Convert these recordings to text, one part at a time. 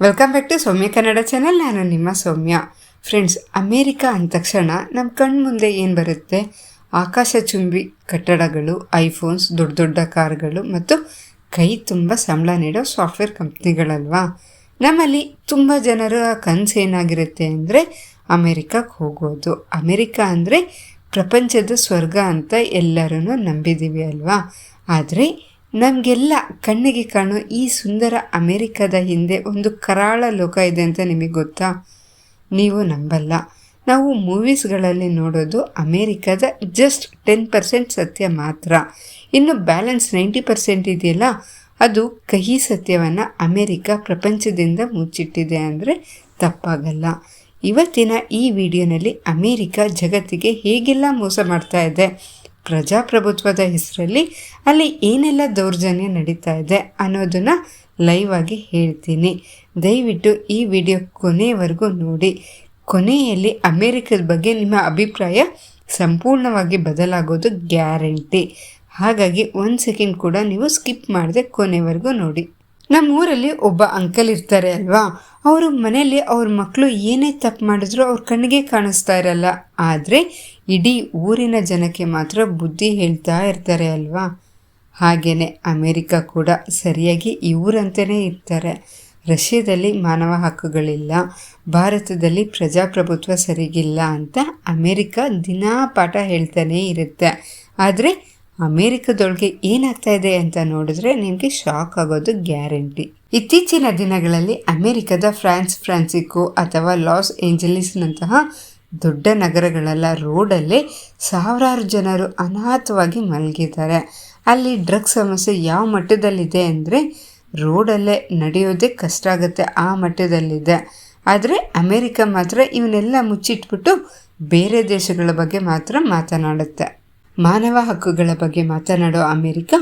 Welcome back to Soumya Kannada channel ನಾನು ನಿಮ್ಮ ಸೌಮ್ಯ. Friends America ಅಂದ ತಕ್ಷಣ ನಮ್ಮ ಕಣ್ಣು ಮುಂದೆ ಏನು ಬರುತ್ತೆ? ಆಕಾಶ ಚುಂಬಿ, ಕಟ್ಟಡಗಳು, ಐಫೋನ್ಸ್, ದೊಡ್ಡ ದೊಡ್ಡ ಕಾರ್ಗಳು ಮತ್ತು ಕೈ ತುಂಬ ಸಂಬಳ ನೀಡೋ ಸಾಫ್ಟ್ವೇರ್ ಕಂಪ್ನಿಗಳಲ್ವಾ? ನಮ್ಮಲ್ಲಿ ತುಂಬ ಜನರ ಕನಸು ಏನಾಗಿರುತ್ತೆ ಅಂದರೆ ಅಮೇರಿಕಕ್ಕೆ ಹೋಗೋದು. ಅಮೇರಿಕ ಅಂದರೆ ಪ್ರಪಂಚದ ಸ್ವರ್ಗ ಅಂತ ಎಲ್ಲರೂ ನಂಬಿದ್ದೀವಿ ಅಲ್ವಾ? ಆದರೆ ನಮಗೆಲ್ಲ ಕಣ್ಣಿಗೆ ಕಾಣೋ ಈ ಸುಂದರ ಅಮೆರಿಕದ ಹಿಂದೆ ಒಂದು ಕರಾಳ ಲೋಕ ಇದೆ ಅಂತ ನಿಮಗೆ ಗೊತ್ತಾ? ನೀವು ನಂಬಲ್ಲ. ನಾವು ಮೂವೀಸ್ಗಳಲ್ಲಿ ನೋಡೋದು ಅಮೇರಿಕದ ಜಸ್ಟ್ ಟೆನ್ ಪರ್ಸೆಂಟ್ ಸತ್ಯ ಮಾತ್ರ. ಇನ್ನು ಬ್ಯಾಲೆನ್ಸ್ ನೈಂಟಿ ಪರ್ಸೆಂಟ್ ಇದೆಯಲ್ಲ, ಅದು ಕಹಿ ಸತ್ಯವನ್ನು ಅಮೇರಿಕ ಪ್ರಪಂಚದಿಂದ ಮುಚ್ಚಿಟ್ಟಿದೆ ಅಂದರೆ ತಪ್ಪಾಗಲ್ಲ. ಇವತ್ತಿನ ಈ ವಿಡಿಯೋನಲ್ಲಿ ಅಮೇರಿಕ ಜಗತ್ತಿಗೆ ಹೇಗೆಲ್ಲ ಮೋಸ ಮಾಡ್ತಾ ಇದೆ? ಪ್ರಜಾಪ್ರಭುತ್ವದ ಹೆಸರಲ್ಲಿ ಅಲ್ಲಿ ಏನೆಲ್ಲ ದೌರ್ಜನ್ಯ ನಡೀತಾ ಇದೆ ಅನ್ನೋದನ್ನು ಲೈವ್ ಆಗಿ ಹೇಳ್ತೀನಿ. ದಯವಿಟ್ಟು ಈ ವಿಡಿಯೋ ಕೊನೆಯವರೆಗೂ ನೋಡಿ. ಕೊನೆಯಲ್ಲಿ ಅಮೇರಿಕದ ಬಗ್ಗೆ ನಿಮ್ಮ ಅಭಿಪ್ರಾಯ ಸಂಪೂರ್ಣವಾಗಿ ಬದಲಾಗೋದು ಗ್ಯಾರಂಟಿ. ಹಾಗಾಗಿ ಒಂದು ಸೆಕೆಂಡ್ ಕೂಡ ನೀವು ಸ್ಕಿಪ್ ಮಾಡದೆ ಕೊನೆವರೆಗೂ ನೋಡಿ. ನಮ್ಮ ಊರಲ್ಲಿ ಒಬ್ಬ ಅಂಕಲ್ ಇರ್ತಾರೆ ಅಲ್ವಾ? ಅವರು ಮನೆಯಲ್ಲಿ ಅವ್ರ ಮಕ್ಕಳು ಏನೇ ತಪ್ಪು ಮಾಡಿದ್ರು ಅವ್ರ ಕಣ್ಣಿಗೆ ಕಾಣಿಸ್ತಾ ಇರಲ್ಲ. ಆದರೆ ಇಡೀ ಊರಿನ ಜನಕ್ಕೆ ಮಾತ್ರ ಬುದ್ಧಿ ಹೇಳ್ತಾ ಇರ್ತಾರೆ ಅಲ್ವಾ? ಹಾಗೆಯೇ ಅಮೇರಿಕ ಕೂಡ ಸರಿಯಾಗಿ ಇವರಂತೆಯೇ ಇರ್ತಾರೆ. ರಷ್ಯಾದಲ್ಲಿ ಮಾನವ ಹಕ್ಕುಗಳಿಲ್ಲ. ಭಾರತದಲ್ಲಿ ಪ್ರಜಾಪ್ರಭುತ್ವ ಸರಿಗಿಲ್ಲ ಅಂತ ಅಮೇರಿಕ ದಿನಾ ಪಾಠ ಹೇಳ್ತಾನೇ ಇರುತ್ತೆ. ಆದರೆ ಅಮೇರಿಕದೊಳಗೆ ಏನಾಗ್ತಾ ಇದೆ ಅಂತ ನೋಡಿದ್ರೆ ನಿಮಗೆ ಶಾಕ್ ಆಗೋದು ಗ್ಯಾರಂಟಿ ಇತ್ತೀಚಿನ ದಿನಗಳಲ್ಲಿ ಅಮೆರಿಕದ ಫ್ರಾನ್ಸ್ ಫ್ರಾನ್ಸಿಕೋ ಅಥವಾ ಲಾಸ್ ಏಂಜಲೀಸ್ನಂತಹ ದೊಡ್ಡ ನಗರಗಳೆಲ್ಲ ರೋಡಲ್ಲೇ ಸಾವಿರಾರು ಜನರು ಅನಾಥವಾಗಿ ಮಲಗಿದ್ದಾರೆ. ಅಲ್ಲಿ ಡ್ರಗ್ಸ್ ಸಮಸ್ಯೆ ಯಾವ ಮಟ್ಟದಲ್ಲಿದೆ ಅಂದರೆ ರೋಡಲ್ಲೇ ನಡೆಯೋದೇ ಕಷ್ಟ ಆಗುತ್ತೆ, ಆ ಮಟ್ಟದಲ್ಲಿದೆ. ಆದರೆ ಅಮೇರಿಕ ಮಾತ್ರ ಇವನ್ನೆಲ್ಲ ಮುಚ್ಚಿಟ್ಬಿಟ್ಟು ಬೇರೆ ದೇಶಗಳ ಬಗ್ಗೆ ಮಾತ್ರ ಮಾತನಾಡುತ್ತೆ. ಮಾನವ ಹಕ್ಕುಗಳ ಬಗ್ಗೆ ಮಾತನಾಡೋ ಅಮೆರಿಕ,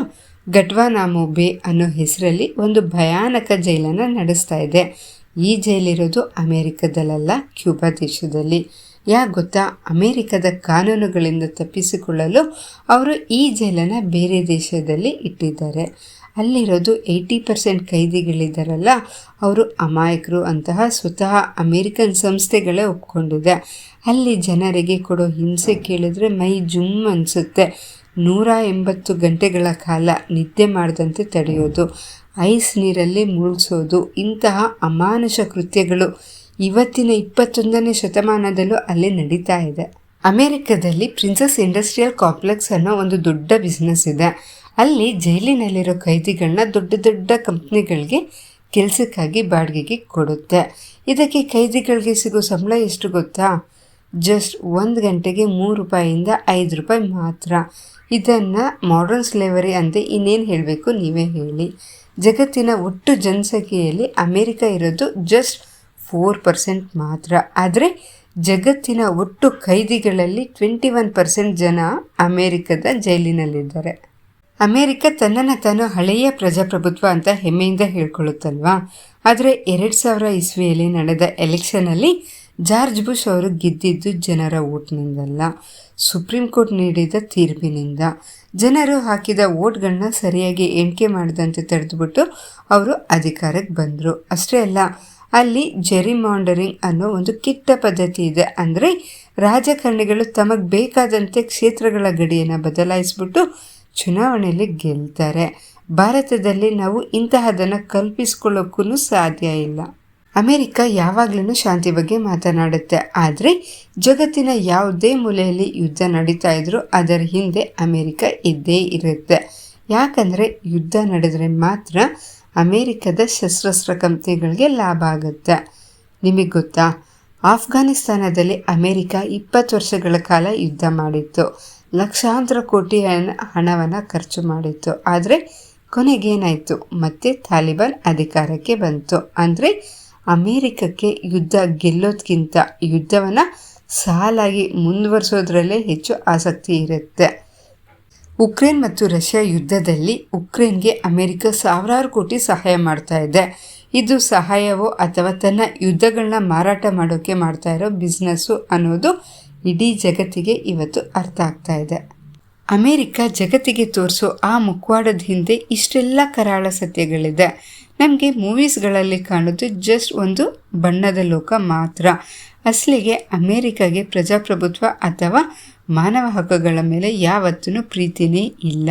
ಗಟ್ವಾನಾಮೋ ಬೇ ಅನ್ನೋ ಹೆಸರಲ್ಲಿ ಒಂದು ಭಯಾನಕ ಜೈಲನ್ನು ನಡೆಸ್ತಾ ಇದೆ. ಈ ಜೈಲಿರೋದು ಅಮೇರಿಕದಲ್ಲ ಕ್ಯೂಬಾ ದೇಶದಲ್ಲಿ. ಯಾ ಗೊತ್ತಾ? ಅಮೇರಿಕದ ಕಾನೂನುಗಳಿಂದ ತಪ್ಪಿಸಿಕೊಳ್ಳಲು ಅವರು ಈ ಜೈಲನ್ನು ಬೇರೆ ದೇಶದಲ್ಲಿ ಇಟ್ಟಿದ್ದಾರೆ. ಅಲ್ಲಿರೋದು ಏಯ್ಟಿ ಪರ್ಸೆಂಟ್ ಕೈದಿಗಳಿದ್ದಾರಲ್ಲ, ಅವರು ಅಮಾಯಕರು ಅಂತಹ ಸ್ವತಃ ಅಮೇರಿಕನ್ ಸಂಸ್ಥೆಗಳೇ ಒಪ್ಕೊಂಡಿದೆ. ಅಲ್ಲಿ ಜನರಿಗೆ ಕೊಡೋ ಹಿಂಸೆ ಕೇಳಿದ್ರೆ ಮೈ ಜುಮ್ ಅನಿಸುತ್ತೆ. ನೂರ ಎಂಬತ್ತು ಗಂಟೆಗಳ ಕಾಲ ನಿದ್ದೆ ಮಾಡದಂತೆ ತಡೆಯೋದು, ಐಸ್ ನೀರಲ್ಲಿ ಮುಳುಗಿಸೋದು ಇಂತಹ ಅಮಾನುಷ ಕೃತ್ಯಗಳು ಇವತ್ತಿನ ಇಪ್ಪತ್ತೊಂದನೇ ಶತಮಾನದಲ್ಲೂ ಅಲ್ಲಿ ನಡೀತಾ ಇದೆ. ಅಮೆರಿಕದಲ್ಲಿ ಪ್ರಿನ್ಸಸ್ ಇಂಡಸ್ಟ್ರಿಯಲ್ ಕಾಂಪ್ಲೆಕ್ಸ್ ಅನ್ನೋ ಒಂದು ದೊಡ್ಡ ಬಿಸ್ನೆಸ್ ಇದೆ. ಅಲ್ಲಿ ಜೈಲಿನಲ್ಲಿರೋ ಕೈದಿಗಳನ್ನ ದೊಡ್ಡ ದೊಡ್ಡ ಕಂಪ್ನಿಗಳಿಗೆ ಕೆಲಸಕ್ಕಾಗಿ ಬಾಡಿಗೆಗೆ ಕೊಡುತ್ತೆ. ಇದಕ್ಕೆ ಕೈದಿಗಳಿಗೆ ಸಿಗೋ ಸಂಬಳ ಎಷ್ಟು ಗೊತ್ತಾ? ಜಸ್ಟ್ ಒಂದು ಗಂಟೆಗೆ ಮೂರು ರೂಪಾಯಿಯಿಂದ ಐದು ರೂಪಾಯಿ ಮಾತ್ರ. ಇದನ್ನು ಮಾಡರ್ನ್ ಸ್ಲೇವರಿ ಅಂತ ಇನ್ನೇನು ಹೇಳಬೇಕು ನೀವೇ ಹೇಳಿ. ಜಗತ್ತಿನ ಒಟ್ಟು ಜನಸಂಖ್ಯೆಯಲ್ಲಿ ಅಮೇರಿಕ ಇರೋದು ಜಸ್ಟ್ ಫೋರ್ ಪರ್ಸೆಂಟ್ ಮಾತ್ರ. ಆದರೆ ಜಗತ್ತಿನ ಒಟ್ಟು ಕೈದಿಗಳಲ್ಲಿ ಟ್ವೆಂಟಿ ಒನ್ ಪರ್ಸೆಂಟ್ ಜನ ಅಮೇರಿಕದ ಜೈಲಿನಲ್ಲಿದ್ದಾರೆ. ಅಮೇರಿಕ ತನ್ನನ್ನು ತಾನು ಹಳೆಯ ಪ್ರಜಾಪ್ರಭುತ್ವ ಅಂತ ಹೆಮ್ಮೆಯಿಂದ ಹೇಳ್ಕೊಳ್ಳುತ್ತಲ್ವಾ? ಆದರೆ ಎರಡು ಸಾವಿರ ಇಸ್ವಿಯಲ್ಲಿ ನಡೆದ ಎಲೆಕ್ಷನಲ್ಲಿ ಜಾರ್ಜ್ ಬುಷ್ ಅವರು ಗೆದ್ದಿದ್ದು ಜನರ ಓಟ್ನಿಂದಲ್ಲ ಸುಪ್ರೀಂ ಕೋರ್ಟ್ ನೀಡಿದ ತೀರ್ಪಿನಿಂದ. ಜನರು ಹಾಕಿದ ಓಟ್ಗಳನ್ನ ಸರಿಯಾಗಿ ಎಣಿಕೆ ಮಾಡದಂತೆ ತಡೆದುಬಿಟ್ಟು ಅವರು ಅಧಿಕಾರಕ್ಕೆ ಬಂದರು. ಅಷ್ಟೇ ಅಲ್ಲ, ಅಲ್ಲಿ ಜೆರಿಮಾಂಡರಿಂಗ್ ಅನ್ನೋ ಒಂದು ಕಿಟ್ಟ ಪದ್ಧತಿ ಇದೆ ಅಂದರೆ ರಾಜಕಾರಣಿಗಳು ತಮಗೆ ಬೇಕಾದಂತೆ ಕ್ಷೇತ್ರಗಳ ಗಡಿಯನ್ನು ಬದಲಾಯಿಸ್ಬಿಟ್ಟು ಚುನಾವಣೆಯಲ್ಲಿ ಗೆಲ್ತಾರೆ. ಭಾರತದಲ್ಲಿ ನಾವು ಇಂತಹದನ್ನು ಕಲ್ಪಿಸ್ಕೊಳ್ಳೋಕ್ಕೂ ಸಾಧ್ಯ ಇಲ್ಲ. ಅಮೆರಿಕ ಯಾವಾಗಲೂ ಶಾಂತಿ ಬಗ್ಗೆ ಮಾತನಾಡುತ್ತೆ. ಆದರೆ ಜಗತ್ತಿನ ಯಾವುದೇ ಮೂಲೆಯಲ್ಲಿ ಯುದ್ಧ ನಡೀತಾ ಇದ್ರೂ ಅದರ ಹಿಂದೆ ಅಮೆರಿಕ ಇದ್ದೇ ಇರುತ್ತೆ. ಯಾಕಂದರೆ ಯುದ್ಧ ನಡೆದರೆ ಮಾತ್ರ ಅಮೇರಿಕದ ಶಸ್ತ್ರಾಸ್ತ್ರ ಕಂಪ್ನಿಗಳಿಗೆ ಲಾಭ ಆಗುತ್ತೆ. ನಿಮಗೆ ಗೊತ್ತಾ? ಆಫ್ಘಾನಿಸ್ತಾನದಲ್ಲಿ ಅಮೇರಿಕ ಇಪ್ಪತ್ತು ವರ್ಷಗಳ ಕಾಲ ಯುದ್ಧ ಮಾಡಿತ್ತು. ಲಕ್ಷಾಂತರ ಕೋಟಿ ಹಣವನ್ನು ಖರ್ಚು ಮಾಡಿತ್ತು. ಆದರೆ ಕೊನೆಗೇನಾಯಿತು? ಮತ್ತೆ ತಾಲಿಬಾನ್ ಅಧಿಕಾರಕ್ಕೆ ಬಂತು. ಅಂದರೆ ಅಮೇರಿಕಕ್ಕೆ ಯುದ್ಧ ಗೆಲ್ಲೋದಕ್ಕಿಂತ ಯುದ್ಧವನ್ನು ಸಾಲಾಗಿ ಮುಂದುವರಿಸೋದ್ರಲ್ಲೇ ಹೆಚ್ಚು ಆಸಕ್ತಿ ಇರುತ್ತೆ. ಉಕ್ರೇನ್ ಮತ್ತು ರಷ್ಯಾ ಯುದ್ಧದಲ್ಲಿ ಉಕ್ರೇನ್ಗೆ ಅಮೆರಿಕ ಸಾವಿರಾರು ಕೋಟಿ ಸಹಾಯ ಮಾಡ್ತಾ ಇದೆ. ಇದು ಸಹಾಯವೋ ಅಥವಾ ತನ್ನ ಯುದ್ಧಗಳನ್ನ ಮಾರಾಟ ಮಾಡೋಕ್ಕೆ ಮಾಡ್ತಾ ಇರೋ ಬಿಸ್ನೆಸ್ಸು ಅನ್ನೋದು ಇಡೀ ಜಗತ್ತಿಗೆ ಇವತ್ತು ಅರ್ಥ ಆಗ್ತಾ ಇದೆ. ಅಮೇರಿಕ ಜಗತ್ತಿಗೆ ತೋರಿಸೋ ಆ ಮುಖವಾಡದ ಹಿಂದೆ ಇಷ್ಟೆಲ್ಲ ಕರಾಳ ಸತ್ಯಗಳಿದೆ. ನಮಗೆ ಮೂವೀಸ್ಗಳಲ್ಲಿ ಕಾಣೋದು ಜಸ್ಟ್ ಒಂದು ಬಣ್ಣದ ಲೋಕ ಮಾತ್ರ. ಅಸಲಿಗೆ ಅಮೇರಿಕಾಗೆ ಪ್ರಜಾಪ್ರಭುತ್ವ ಅಥವಾ ಮಾನವ ಹಕ್ಕುಗಳ ಮೇಲೆ ಯಾವತ್ತೂ ಪ್ರೀತಿನೇ ಇಲ್ಲ.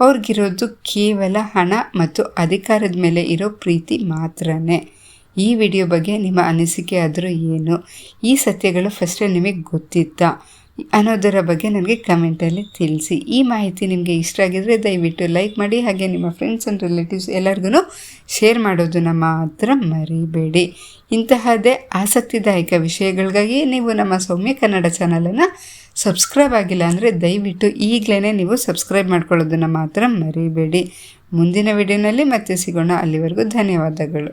ಅವ್ರಿಗಿರೋದು ಕೇವಲ ಹಣ ಮತ್ತು ಅಧಿಕಾರದ ಮೇಲೆ ಇರೋ ಪ್ರೀತಿ ಮಾತ್ರನೇ. ಈ ವಿಡಿಯೋ ಬಗ್ಗೆ ನಿಮ್ಮ ಅನಿಸಿಕೆ ಆದರೂ ಏನು? ಈ ಸತ್ಯಗಳು ಫಸ್ಟೇ ನಿಮಗೆ ಗೊತ್ತಿತ್ತಾ. ಅನ್ನೋದರ ಬಗ್ಗೆ ನನಗೆ ಕಮೆಂಟಲ್ಲಿ ತಿಳಿಸಿ. ಈ ಮಾಹಿತಿ ನಿಮಗೆ ಇಷ್ಟ ಆಗಿದರೆ ದಯವಿಟ್ಟು ಲೈಕ್ ಮಾಡಿ, ಹಾಗೆ ನಿಮ್ಮ ಫ್ರೆಂಡ್ಸ್ ಆ್ಯಂಡ್ ರಿಲೇಟಿವ್ಸ್ ಎಲ್ಲರಿಗೂ ಶೇರ್ ಮಾಡೋದನ್ನು ಮಾತ್ರ ಮರಿಬೇಡಿ. ಇಂತಹದೇ ಆಸಕ್ತಿದಾಯಕ ವಿಷಯಗಳಿಗಾಗಿ ನೀವು ನಮ್ಮ ಸೌಮ್ಯ ಕನ್ನಡ ಚಾನಲನ್ನು ಸಬ್ಸ್ಕ್ರೈಬ್ ಆಗಿಲ್ಲ ಅಂದರೆ ದಯವಿಟ್ಟು ಈಗಲೇ ನೀವು ಸಬ್ಸ್ಕ್ರೈಬ್ ಮಾಡ್ಕೊಳ್ಳೋದನ್ನು ಮಾತ್ರ ಮರಿಬೇಡಿ. ಮುಂದಿನ ವಿಡಿಯೋನಲ್ಲಿ ಮತ್ತೆ ಸಿಗೋಣ. ಅಲ್ಲಿವರೆಗೂ ಧನ್ಯವಾದಗಳು.